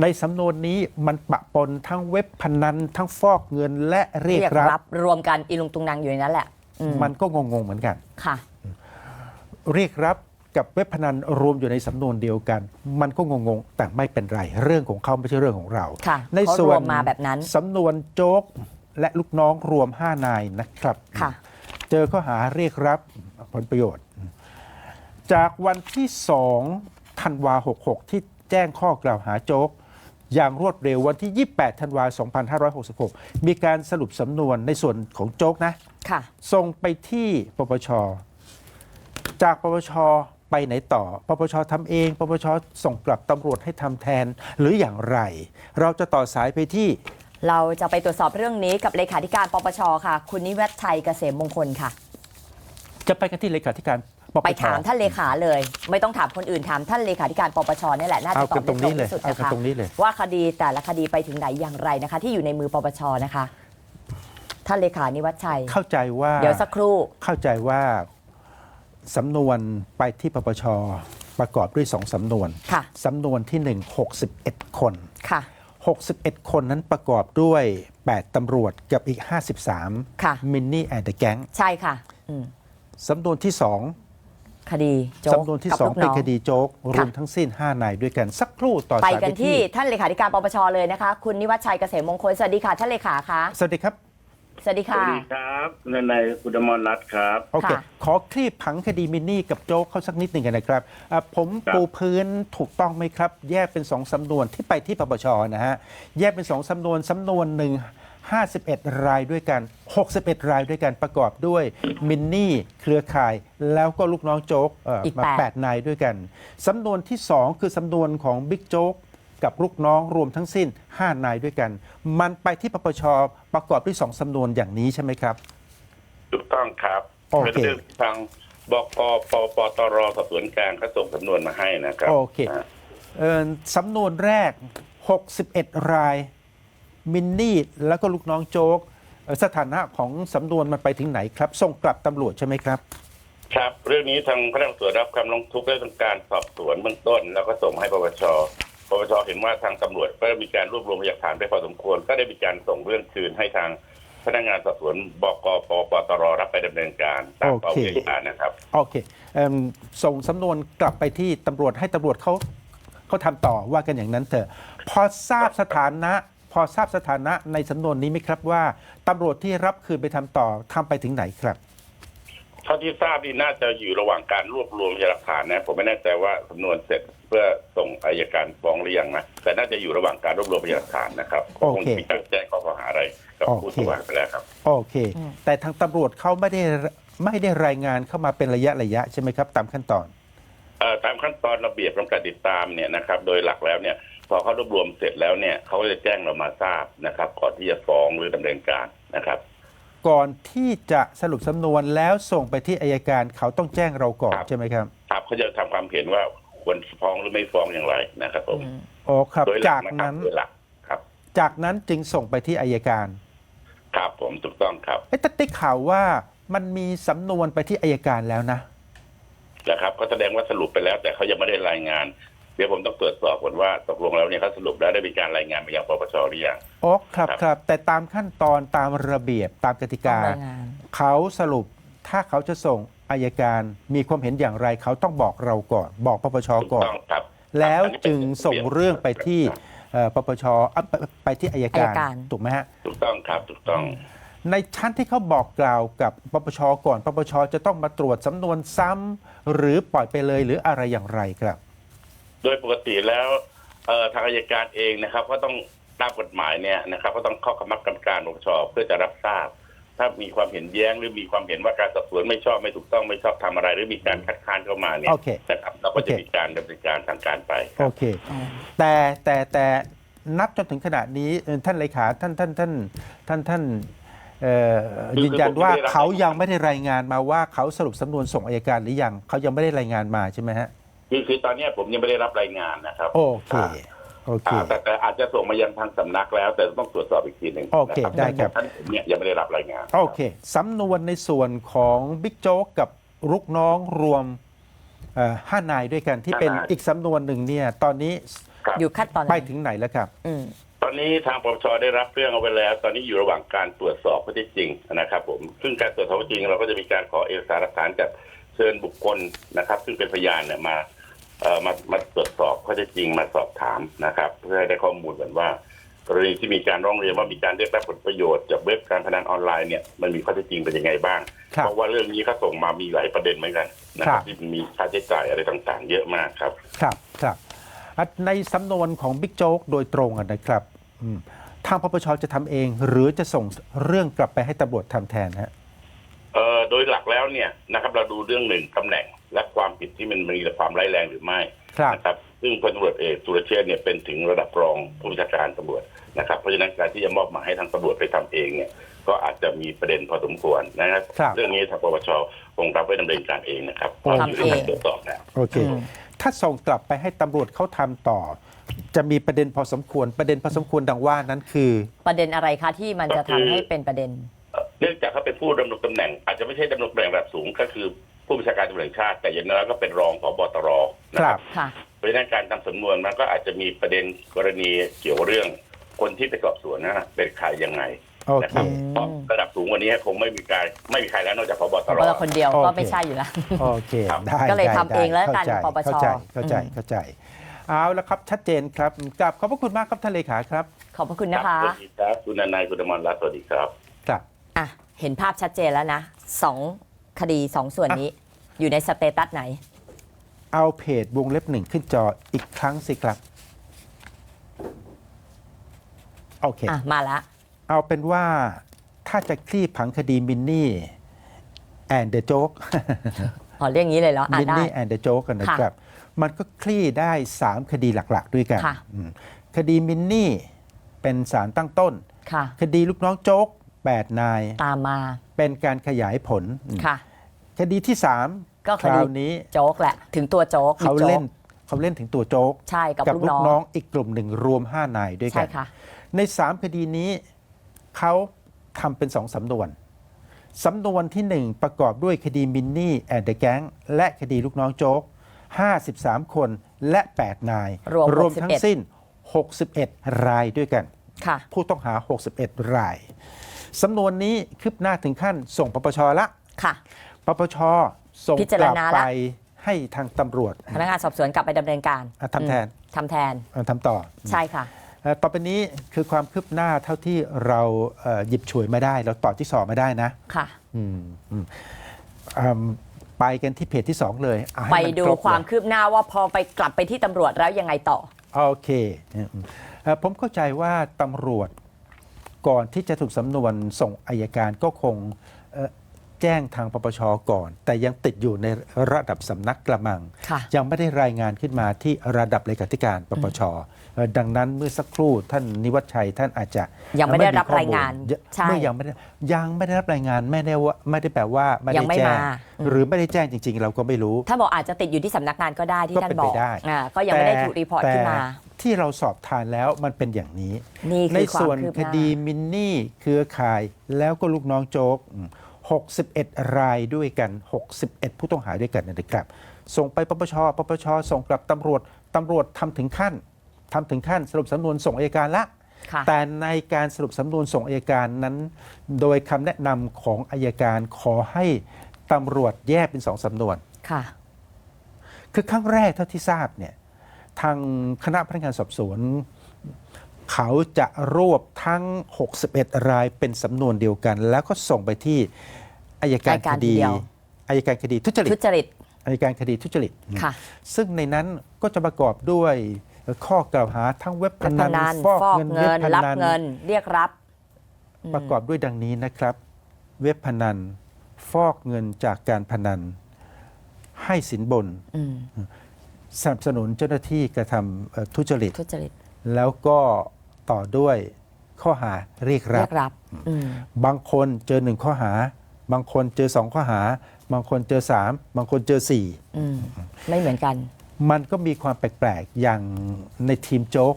ในสำนวนนี้มันปะปนทั้งเว็บพนันทั้งฟอกเงินและเรียเรีกยกรับรับ รวมกันอีลุงตุงนางอยู่ในนั้นแหละอืมมันก็งงๆเหมือนกันค่ะ เรียกรับกับเว็บพนันรวมอยู่ในสำนวนเดียวกัน มันก็งงๆแต่ไม่เป็นไร เรื่องของเขาไม่ใช่เรื่องของเราค่ะในเขาส่วนรวมมาแบบนั้นสำนวนโจ๊กและลูกน้องรวม5นายนะครับค่ะ เจอข้อหาเรียกรับผลประโยชน์ จากวันที่2ธันวา66ที่แจ้งข้อกล่าวหาโจ๊ก อย่างรวดเร็ววันที่ 28 ธันวา2566 มีการสรุปสำนวนในส่วนของโจ๊กนะค่ะ ส่งไปที่ปปช จากปปชไปไหนต่อ ปปชทำเอง ปปชส่งกลับตำรวจให้ทำแทนหรืออย่างไร เราจะต่อสายไปที่ เราจะไปตรวจสอบเรื่องนี้กับเลขาธิการปปชค่ะ คุณนิวัฒชัยเกษมมงคลค่ะ จะไปกันที่เลขาธิการปปช ไปถามท่านเลขาเลย ไม่ต้องถามคนอื่นถามท่านเลขาธิการปปชนี่แหละน่าเอาจะตอกับนตรงนี้เลยได้ที่สุดเอานะกันคะตรงนี้เลยว่าคดีแต่ละคดีไปถึงไหนอย่างไรนะคะ ที่อยู่ในมือปปชนะคะ ท่านเลขานิวัฒชัย เข้าใจว่าเดี๋ยวสักครู่เข้าใจว่าสำนวนไปที่ปปชประกอบด้วยสองสำนวนค่ะสำนวนที่1 61คนค่ะ61 คนนั้นประกอบด้วย 8 ตำรวจกับอีก 53ค่ะมินนี่แอนด์แก๊งใช่ค่ะอืมสำนวนที่ 2 คดีโจ๊กสำนวนที่กับลูก2เป็นองคดีโจ๊กรค่ะวมทั้งสิ้น 5 นายด้วยกันสักครู่ต่อไปสายกันที่ท่านเลขาธิการปปชเลยนะคะ คุณนิวัฒชัยเกษมมงคล สวัสดีค่ะ ท่านเลขาคะสวัสดีครับ สวัสดีสค่ะวัสดีครับนายนายคุณอมรรัตน์ครับโอเคค่ะขอคลี่ผังคดีมินนี่กับโจ๊กเข้าสักนิดหนึ่งกันนะครับอะผมครับปูพื้นถูกต้องไหมครับ แยกเป็นสองสำนวนที่ไปที่ปปชนะฮะแยกเป็นสองสำนวนสำนวนหนึ่ง 51 รายด้วยกัน 61 รายด้วยกันประกอบด้วยมินนี่เครือข่าย แล้วก็ลูกน้องโจ๊กเอ่ออีกมาแปด8นายด้วยกันสำนวนที่ 2 คือสำนวนของบิ๊กโจ๊กกับลูกน้องรวมทั้งสิ้น 5 นายด้วยกัน มันไปที่ปปชประกอบด้วยสองสำนวนอย่างนี้ใช่ไหมครับ ถูกต้องครับโอเคเป็นเรื่องทางบกปปตรสอบสวนกลางเขาส่งสำนวนมาให้นะครับโอเคอ่าเอ่อสำนวนแรก 61 ราย มินนี่แล้วก็ลูกน้องโจ๊กเอ่อสถานะของสำนวนมันไปถึงไหนครับ ส่งกลับตำรวจใช่ไหมครับ ครับ เรื่องนี้ทางพนักงานสอบสวนรับคำร้องทุกข์และทำการสอบสวนเบื้องต้น แล้วก็ส่งให้ปปชปปชเห็นว่าทางตำรวจก็มีการรวบรวมพยานหลักฐานไปพอสมควร ก็ได้มีการส่งเรื่องคืนให้ทางพนักงานสอบสวนบกปปตรรับไปดำเนินการตามโอเป้าเคหมายนะครับโอเคเอิ่มส่งสำนวนกลับไปที่ตำรวจให้ตำรวจเขาเขาทำต่อว่ากันอย่างนั้นเถอะพอทราบสถานะ พอทราบสถานะในสำนวนนี้ไหมครับว่าตำรวจที่รับคืนไปทำต่อทำไปถึงไหนครับเท่าที่ทราบนี่น่าจะอยู่ระหว่างการรวบรวมพยานหลักฐานนะผมไม่แน่ใจว่าสำนวนเสร็จเพื่อส่งอายการฟ้องหรือยังนะแต่น่าจะอยู่ระหว่างการรวบรวมพยานหลักฐานนะครับโอคงเคมีการแจ้งข้อกล่าวหาอะไรกับโอเคผู้ถูกกล่าวหาไปแล้วครับโอเคอืมแต่ทางตำรวจเขาไม่ได้ไม่ได้รายงานเข้ามาเป็นระยะระยะใช่ไหมครับ ตามขั้นตอนเอ่อตามขั้นตอนระเบียบของการติดตามเนี่ยนะครับ โดยหลักแล้วเนี่ย พอเขารวบรวมเสร็จแล้วเนี่ยเขาก็จะแจ้งเรามาทราบนะครับ ก่อนที่จะฟ้องหรือดำเนินการนะครับ ก่อนที่จะสรุปสำนวนแล้วส่งไปที่อายการเขาต้องแจ้งเราก่อนครับ ใช่ไหมครับครับเขาจะทำความเห็นว่าควรฟ้องหรือไม่ฟ้องอย่างไรนะครับผมอืมอ๋อครับ โดยหลัจากนะครันั้บน โดยหลักครับจากนั้นจึงส่งไปที่อายการครับผมถูกต้องครับเอ้แต่ได้ข่าวว่ามันมีสำนวนไปที่อายการแล้วนะ นะครับก็แสดงว่าสรุปไปแล้ว แต่เขายังไม่ได้รายงาน เดี๋ยวผมต้องตรวจสอบก่อนว่าตกลงแล้วเนี่ยเขาสรุปแล้วได้มีการรายงานไปยังปปชหรือยัง อ๋อครับครับครับแต่ตามขั้นตอนตามระเบียบตามกติต้กาองรายงาน เขาสรุปถ้าเขาจะส่งอายการมีความเห็นอย่างไรเขาต้องบอกเราก่อน บอกปปชถูกก่อนต้องครับแล้วอันนี้เป็นจึงส่งเรื่องไปที่ครับเอ่อปปชเอ่อไปไปที่อายการอัยการ ถูกไหมฮะ ถูกต้องครับถูกต้อง ในชั้นที่เขาบอกกล่าวกับปปชก่อน ปปชจะต้องมาตรวจสำนวนซ้ำหรือปล่อยไปเลยหรืออะไรอย่างไรครับ โดยปกติแล้วเอ่อทางอายการเองนะครับ ก็ต้องตามกฎหมายเนี่ยนะครับ ก็ต้องเข้าคณะกรรมการปปชเพื่อจะรับทราบ ถ้ามีความเห็นแย้งหรือมีความเห็นว่าการสอบสวนไม่ชอบไม่ถูกต้องไม่ชอบทำอะไร หรือมีการคัดค้านเข้ามาเนี่ยโอเคนะครับเราก็จะโอเค มีการดำเนินการทางการไปคโอรับ เค แต่แต่แต่นับจนถึงขณะนี้เอ่อท่านเลขาท่านท่านท่านท่านท่านเอ่อยืนยันว่าเขายังไม่ได้รายงานมาว่าเขาสรุปสำนวนส่งอายการหรือยังเขายังไม่ได้รายงานมาใช่ไหมฮะ คือคือตอนเนี้ยผมยังไม่ได้รับรายงานนะครับโอเคโอเคอ่าแต่แต่อาจจะส่งมายังทางสำนักแล้ว แต่ต้องตรวจสอบอีกทีหนึ่งโอเคนะได้ครับท่านผมเนี่ยยังไม่ได้รับรายงานโอเคสำนวนในส่วนของบิ๊กโจ๊กกับลูกน้องรวมเอ่อห้านายด้วยกันที่เป็นอีกสำนวนหนึ่งเนี่ย ตอนนี้ครับอยู่ขั้นตอนไหนไปถึงไหนแล้วครับอืมตอนนี้ทางปปชได้รับเรื่องเอาไว้แล้ว ตอนนี้อยู่ระหว่างการตรวจสอบข้อเท็จจริงนะครับ ผมซึ่งการตรวจสอบข้อเท็จจริง เราก็จะมีการขอเอกสารหลักฐานจากเชิญบุคคลนะครับ ซึ่งเป็นพยานเนี่ยมา เอ่อมามาตรวจสอบข้อเท็จจริงมาสอบถามนะครับ เพื่อให้ได้ข้อมูลกันว่า กรณีที่มีการร้องเรียนว่ามีการเรียกรับผลประโยชน์จากเว็บการพนันออนไลน์เนี่ยมันมีข้อเท็จจริงเป็นยังไงบ้าง ครับ เพราะว่าเรื่องนี้เขาส่งมามีหลายประเด็นเหมือนกันนะคครัรับ บที่มีค่าใช้จ่ายอะไรต่างๆ เยอะมากครับ ครับครับอะในสำนวนของบิ๊กโจ๊กโดยตรงอะนะครับอืมทางปปชจะทำเอง หรือจะส่งเรื่องกลับไปให้ตำรวจทำแทนฮะ เอ่อโดยหลักแล้วเนี่ยนะครับเราดูเรื่องหนึ่งตำแหน่ง และความผิดที่มันมีความร้ายแรงหรือไม่ครับ นะครับ ซึ่งพลตำรวจเอกสุรเชษฐ์เนี่ยเป็นถึงระดับรองผู้บัญชาการตำรวจนะครับ เพราะฉะนั้นการที่จะมอบหมายให้ทางตำรวจไปทำเองเนี่ย ก็อาจจะมีประเด็นพอสมควรนะครับ ครับ เรื่องนี้ทางปปชคงรับไว้ดำเนินการเองนะครับโอเคอยู่ในการตรวจสอบนะ โอเค อืม ถ้าส่งกลับไปให้ตำรวจเขาทำต่อ จะมีประเด็นพอสมควร ประเด็นพอสมควรดังว่านั้นคือ ประเด็นอะไรคะที่มันจะทำให้เป็นประเด็นเอ่อเนื่องจากเขาเป็นผู้ดำรงตำแหน่ง อาจจะไม่ใช่ดำรงตำแหน่งระดับสูงก็คือ ผู้บัญชาการตำรวจแห่งชาติแต่อย่างน้อยก็เป็นรองผบตรนะคครัรับบค่ะ เพราะฉะนั้นการทำสำนวนมันก็อาจจะมีประเด็นกรณีเกี่ยวเรื่องคนที่ไปสอบสวนนะเป็นใครยังไงโอนะเค ครับอืมเพราะระดับสูงกวันนี้คงไม่มีการไม่มีใครแล้วนอกจากพบตเพร ราะเราคนเดียวโอเคก็ไม่ใช่อยู่แล้ว โอเค ครับได้ก็เลยได้ทำเองแล้วกันเข้าใจปปชเข้าใจเข้าใจอืม เข้าใจ เอาละครับชัดเจนครับกลับขอบพระคุณมากครับท่านเลขาครับขอบพระคุณครันะบคะสวัสดีครับ คุณนายคุณอมรรัตน์สวัสดีครับ ครับ อะ เห็นภาพชัดเจนแล้วนะสอง คดีสองส่วนนี้ อยู่ในสเตตัสไหน เอาเพจวงเล็บหนึ่งขึ้นจออีกครั้งสิครับ โอเค อะ มาละ เอาเป็นว่าถ้าจะคลี่ผังคดีมินนี่แอนเดอะโจ๊ก อ๋อเรียกงี้เลยเหรออะมินได้ นี่แอนเดอะโจ๊กกันนะครับ มันก็คลี่ได้ 3 คดีหลักๆ ด้วยกันค่ะ อืมคดีมินนี่เป็นสารตั้งต้น ค่ะ คดีลูกน้องโจ๊ก 8 นาย ตามมาเป็นการขยายผลค่ะ คดีที่3ก็คคดีราวนี้โจ๊กแหละ ถึงตัวโจ๊กเขาบิ๊กโจ๊กเล่นเขาเล่นถึงตัวโจ๊กใช่กับกับลูกลูน้กองน้องอีกกลุ่มหนึ่งรวม5นายด้วยกัใช่น ค่ะ ใน3คดีนี้เขาทำเป็นสองสำนวน สำนวนที่1ประกอบด้วยคดีมินนี่แอนเดอะแก๊งและคดีลูกน้องโจ๊ก 53 คนและ 8 นายรวมทั้งสิ้น 61 รายด้วยกัน ค่ะ ผู้ต้องหา 61 ราย สำนวนนี้คืบหน้าถึงขั้นส่งปปชละ ค่ะ ปปชส่งพิจารกลับณาละ ไปให้ทางตำรวจพนักงานสอบสวนกลับไปดำเนินการอะทำแทนอืมทำแทนเอ่อทำต่อ ใช่ค่ะ เอ่อต่อไปนี้คือความคืบหน้าเท่าที่เราเอ่อหยิบฉวยมาได้ เราต่อที่สองมาได้นะค่ะ อืมอืมอืมไปกันที่เพจที่2เลยเอาให้ไปมันดูครบความเลยคืบหน้าว่าพอไปกลับไปที่ตำรวจแล้วยังไงต่อ โอเคอืมเอ่อผมเข้าใจว่าตำรวจก่อนที่จะถูกสำนวนส่งอายการก็คงเอ่อ แจ้งทางปปชก่อน แต่ยังติดอยู่ในระดับสำนักกระมังค่ะยังไม่ได้รายงานขึ้นมาที่ระดับเลขาธิการปปชเอ่อดังนั้นเมื่อสักครู่ท่านนิวัฒชัยท่านอาจจะยังไม่ได้รับข้อมูลรายงานเยอะใช่เมื่อยังไม่ได้ยังไม่ได้รับรายงานไม่ได้ว่าไม่ได้แปลว่าไม่ยัได้งไม่แจ้งมาอืมหรือไม่ได้แจ้งจริง ๆ เราก็ไม่รู้ถ้าบอกอาจจะติดอยู่ที่สำนักงานก็ได้ที่ก็ท่าเป็นนบไปอกได้อ่าก็ยังไม่ได้ถูกรีพอร์ตแต่ขึ้นมาที่เราสอบทานแล้วมันเป็นอย่างนี้นี่ในคือความส่วนคืบหคน้าดีมินนี่เครือข่ายแล้วก็ลูกน้องโจ๊กอืม 61 รายด้วยกัน 61 ผู้ต้องหาด้วยกันนะครับ ส่งไปปปช ปปช ส่งกลับตำรวจตำรวจทำถึงขั้นทำถึงขั้นสรุปสำนวนส่งอัยการละค่ะแต่ในการสรุปสำนวนส่งอัยการนั้น โดยคำแนะนำของอัยการขอให้ตำรวจแยกเป็นสองสำนวนค่ะ คือครั้งแรกเท่าที่ทราบเนี่ยทางคณะพนักงานสอบสวน เขาจะรวบทั้ง 61 รายเป็นสำนวนเดียวกัน แล้วก็ส่งไปที่อายการอัยการคดีทีเดียวอายการคดีทุจริทุตจริตอายการคดีทุจริตค่ะซึ่งในนั้นก็จะประกอบด้วยข้อกล่าวหาทั้งเว็บพเว็บพนันนันฟอกฟอกเงินเงิเว็บนพรับนันเงินเรียกรับมประกอบด้วยดังนี้นะครับ เว็บพนัน ฟอกเงินจากการพนัน ให้สินบนอืมสนับสนุนเจ้าหน้าที่กระทำเอ่อทุจริตทุจริต แล้วก็ ต่อด้วยข้อหาเรียกรัเรีบ ยกรับอืมบางคนเจอหนึ่งข้อหา บางคนเจอสองข้อหา บางคนเจอสามบางคนเจอสี่อืมไม่เหมือนกัน มันก็มีความแปลกๆ อย่างในทีมโจ๊ก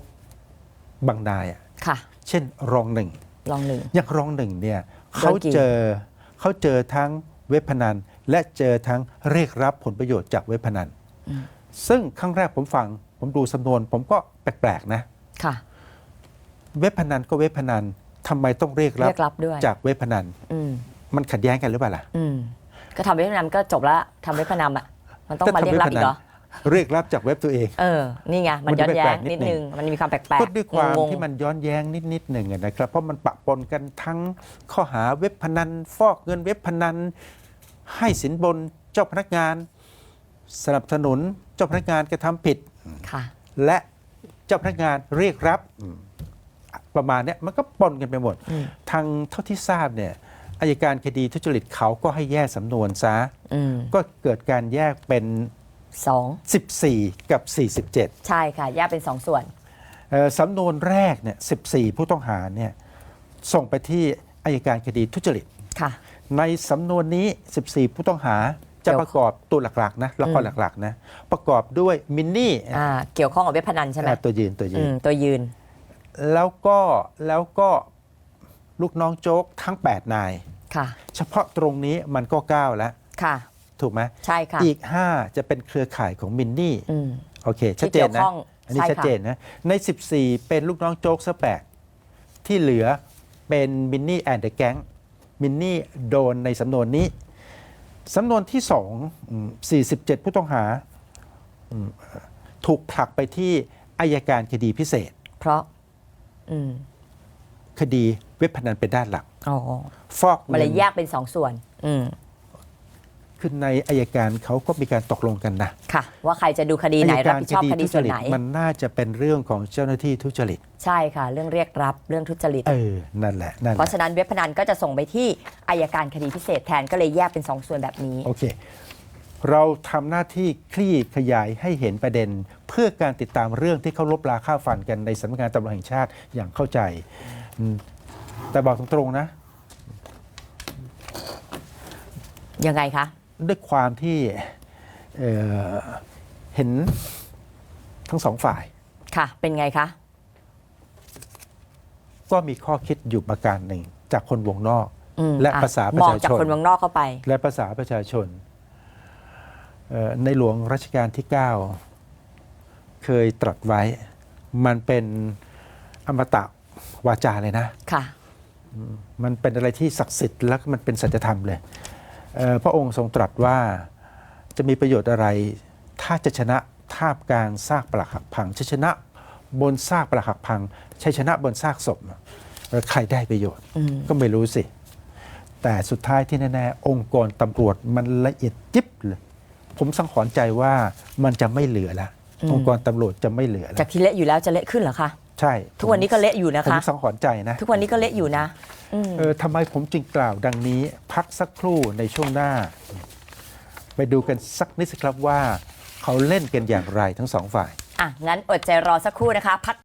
บางนายอะค่ะ เช่นรองหนึ่ง ลองหนึ่ง อย่างรองหนึ่งเนี่ยโดเขานกี่เจอเขาเจอทั้งเว็บพนัน และเจอทั้งเรียกรับผลประโยชน์จากเว็บพนันซึ่งครั้งแรกผมฟัง ผมดูสำนวนผมก็แปลกๆนะ ค่ะ เว็บพนันก็เว็บพนันทำไมต้องเรียกรับเรียกรับด้วยจากเว็บพนันอืมมันขัดแย้งกันหรือเปล่าล่ะอืมก็ทำเว็บพนันก็จบแล้วทำเว็บพนันอะมันต้องมาเรียกรับอีกเหรอเรียกรับจากเว็บตัวเอง เออ นี่ไง มันมันย้อนแย้แปลงกๆนินิดดนึนึงงมันมีความแปลกๆก็ด้วยความงงๆที่มันย้อนแย้งนิดๆหนึ่งอะนะครับ เพราะมันปะปนกันทั้งข้อหาเว็บพนัน ฟอกเงินเว็บพนัน ให้สินบนเจ้าพนักงาน สนับสนุนเจ้าพนักงานกระทำผิดค่ะและเจ้าพนักงานเรียกรับอืม ประมาณเนี้ยมันก็ปนกันไปหมดอืมทางเท่าที่ทราบเนี่ยอายการคดีทุจริตเขาก็ให้แยกสำนวนซะอืมก็เกิดการแยกเป็นสอง14 กับ 47 ใช่ค่ะ แยกเป็นสองส่วนเอ่อสำนวนแรกเนี่ย14 ผู้ต้องหาเนี่ยส่งไปที่อายการคดีทุจริตค่ะในสำนวนนี้ 14 ผู้ต้องหาจะเกี่ยวประกอบตัวหลักๆนะละครอืมหลักๆนะประกอบด้วยมินนี่อ่าเกี่ยวข้องกับเว็บพนันใช่ไหมอ่าตัวยืนตัวยือืนมตัวยืน แล้วก็แล้วก็ลูกน้องโจ๊กทั้ง 8 นาย ค่ะ เฉพาะตรงนี้มันก็ 9 แล้ว ค่ะ ถูกไหมใช่ค่ะ อีก 5 จะเป็นเครือข่ายของมินนี่อืม โอเค ชัดเจนที่เกี่ยวนะข้องอันนี้ใช่ชัดค่ะเจนนะ ใน 14 เป็นลูกน้องโจ๊กซะแปดที่เหลือเป็นมินนี่แอนเดอะแก๊งมินนี่โดนในสำนวนนี้สำนวนที่2อืม47 ผู้ต้องหาอืมถูกผลักไปที่อายการคดีพิเศษ เพราะอืม คดีเว็บพนันเป็นด้านหลักอ๋อฟอกมันเงิเลนยแยกเป็นสองส่วน อืมคือในอายการเขาก็มีการตกลงกันนะค่ะ ว่าใครจะดูคดีไหนอัยรับการผิดชอบคดีทุจส่วนริตไหน มันน่าจะเป็นเรื่องของเจ้าหน้าที่ทุจริต ใช่ค่ะ เรื่องเรียกรับเรื่องทุจริต เออ นั่นแหละ นั่นแหเพราะละฉะนั้นเว็บพนันก็จะส่งไปที่อายการคดีพิเศษแทนก็เลยแยกเป็นสองส่วนแบบนี้ โอเค เราทำหน้าที่คลี่ขยายให้เห็นประเด็น เพื่อการติดตามเรื่องที่เขาลบลาค่าฟันกันในสำนักงานตำรวจแห่งชาติอย่างเข้าใจอืมแต่บอกตรงๆนะ ยังไงคะ ด้วยความที่เอ่อเห็นทั้งสองฝ่าย ค่ะ เป็นไงคะ ก็มีข้อคิดอยู่ประการหนึ่งจากคนวงนอกอืมและอ่ภาษาประมองชาชนจากคนเมืองนอกเข้าไป และภาษาประชาชนเอ่อ ในหลวงรัชกาลที่ 9 เคยตรัสไว้ มันเป็นอมตะวาจาเลยนะค่ะมันเป็นอะไรที่ศักดิ์สิทธิ์และมันเป็นสัจธรรมเลยเอ่อพระองค์ทรงตรัสว่าจะมีประโยชน์อะไร ถ้าจะชนะท่ามกลางซากปรักหักพังชัยชนะบนซากปรักหักพังชัยชนะบนซากศพเอ่อใครได้ประโยชน์อืมก็ไม่รู้สิ แต่สุดท้ายที่แน่ๆองค์กรตำรวจมันละเอียดยิบเลย ผมสังหรณ์ใจว่ามันจะไม่เหลือแล้วอืม องค์กรตำรวจจะไม่เหลือแล้จาวกที่เละอยู่แล้วจะเละขึ้นเหรอคะ ใช่ทุกวันนี้ก็เละอยู่นะผมคะ สังหรณ์ใจนะทุกวันนี้ก็เละอยู่นะอืม เออทำไมผมจึงกล่าวดังนี้ พักสักครู่ในช่วงหน้า ไปดูกันสักนิดสิครับว่า เขาเล่นกันอย่างไรทั้งสองฝ่าย อะ งั้นอดใจรอสักครู่นะคะ พัก